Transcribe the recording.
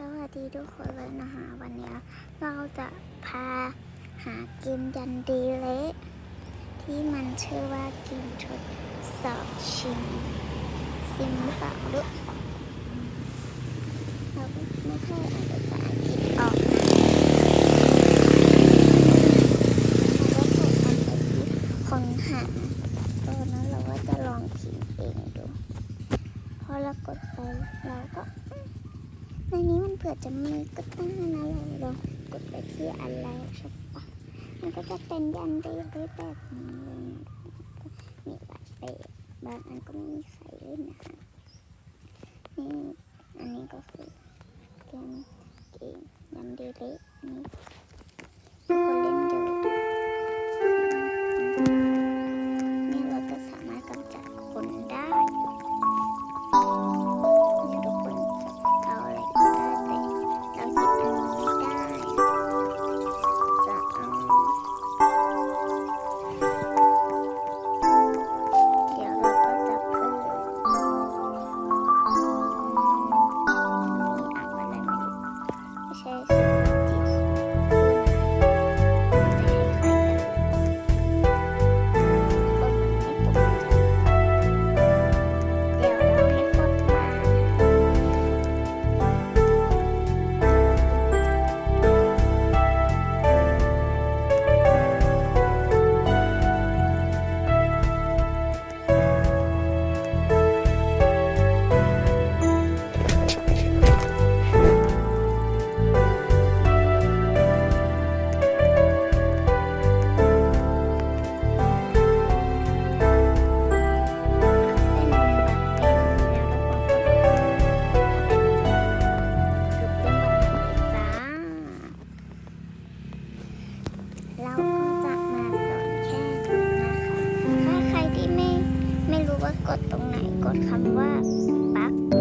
วัสดีทุกคนเลยนะคะวันนี้เราจะพาหาเกมยันดีเละที่มันชื่อว่าเกมทดสอบชิมซิมหรือเปล่าลูกเราไม่ค่อยอ่านภาษาอังกฤษออกนะเราก็กมันไปที่คนหาตอนนั้นเราก็จะลองพิมพ์เองดูพอเรากดไปเราก็ในนี้มัน เผื่อจะมีก็ต้องนะเราลองกดไปที่อันแรใช่ปะมันก็จะเป็นยันดีเลยแบบนี้เลยมีหลายแบบบางอันก็ไม่มีใครเล่นนะคะนี่อันนี้ก็คือเกมเกมยันดีเลยอันนี้ กดตรงไหนกดคำว่าปัก